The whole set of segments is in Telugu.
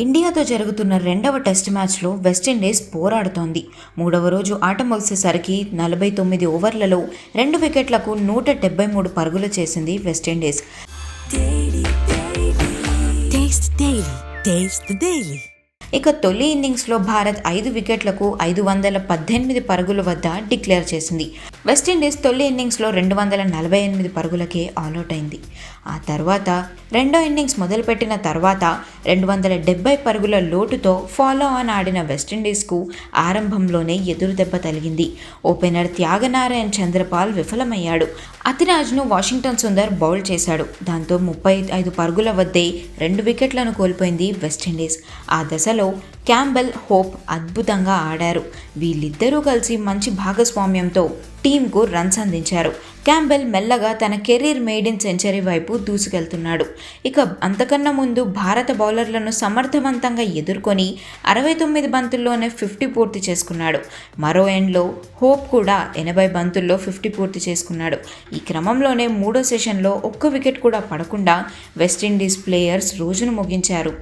ఇండియాతో జరుగుతున్న రెండవ టెస్ట్ మ్యాచ్లో వెస్టిండీస్ పోరాడుతోంది. మూడవ రోజు ఆట ముగిసేసరికి నలభై తొమ్మిది ఓవర్లలో రెండు వికెట్లకు నూట డెబ్బై మూడు పరుగులు చేసింది వెస్టిండీస్. ఇక తొలి ఇన్నింగ్స్లో భారత్ ఐదు వికెట్లకు ఐదు వందల పద్దెనిమిది పరుగుల వద్ద డిక్లేర్ చేసింది. వెస్టిండీస్ తొలి ఇన్నింగ్స్లో రెండు వందల నలభై ఎనిమిది పరుగులకే ఆల్అవుట్ అయింది. ఆ తర్వాత రెండో ఇన్నింగ్స్ మొదలుపెట్టిన తర్వాత రెండు వందల డెబ్బై పరుగుల లోటుతో ఫాలో ఆన్ ఆడిన వెస్టిండీస్కు ఆరంభంలోనే ఎదురు దెబ్బ తగిలింది. ఓపెనర్ త్యాగనారాయణ చంద్రపాల్ విఫలమయ్యాడు. అతిరాజ్ను వాషింగ్టన్ సుందర్ బౌల్ చేశాడు. దాంతో ముప్పై ఐదు పరుగుల వద్దే రెండు వికెట్లను కోల్పోయింది వెస్టిండీస్. ఆ దశలో క్యాంబెల్ హోప్ అద్భుతంగా ఆడారు. వీళ్ళిద్దరూ కలిసి మంచి భాగస్వామ్యంతో టీంకు రన్స్ అందించారు. క్యాంబెల్ మెల్లగా తన కెరీర్ మెయిడిన్ సెంచరీ వైపు దూసుకెళ్తున్నాడు. ఇక అంతకన్నా ముందు భారత బౌలర్లను సమర్థవంతంగా ఎదుర్కొని అరవై తొమ్మిది బంతుల్లోనే ఫిఫ్టీ పూర్తి చేసుకున్నాడు. మరో ఎండ్లో హోప్ కూడా ఎనభై బంతుల్లో ఫిఫ్టీ పూర్తి చేసుకున్నాడు. ఈ క్రమంలోనే మూడో సెషన్లో ఒక్క వికెట్ కూడా పడకుండా వెస్టిండీస్ ప్లేయర్స్ రోజును ముగించారు.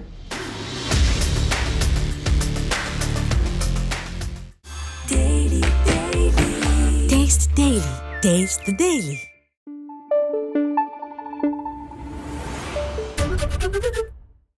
Taste Daily. Taste the Daily.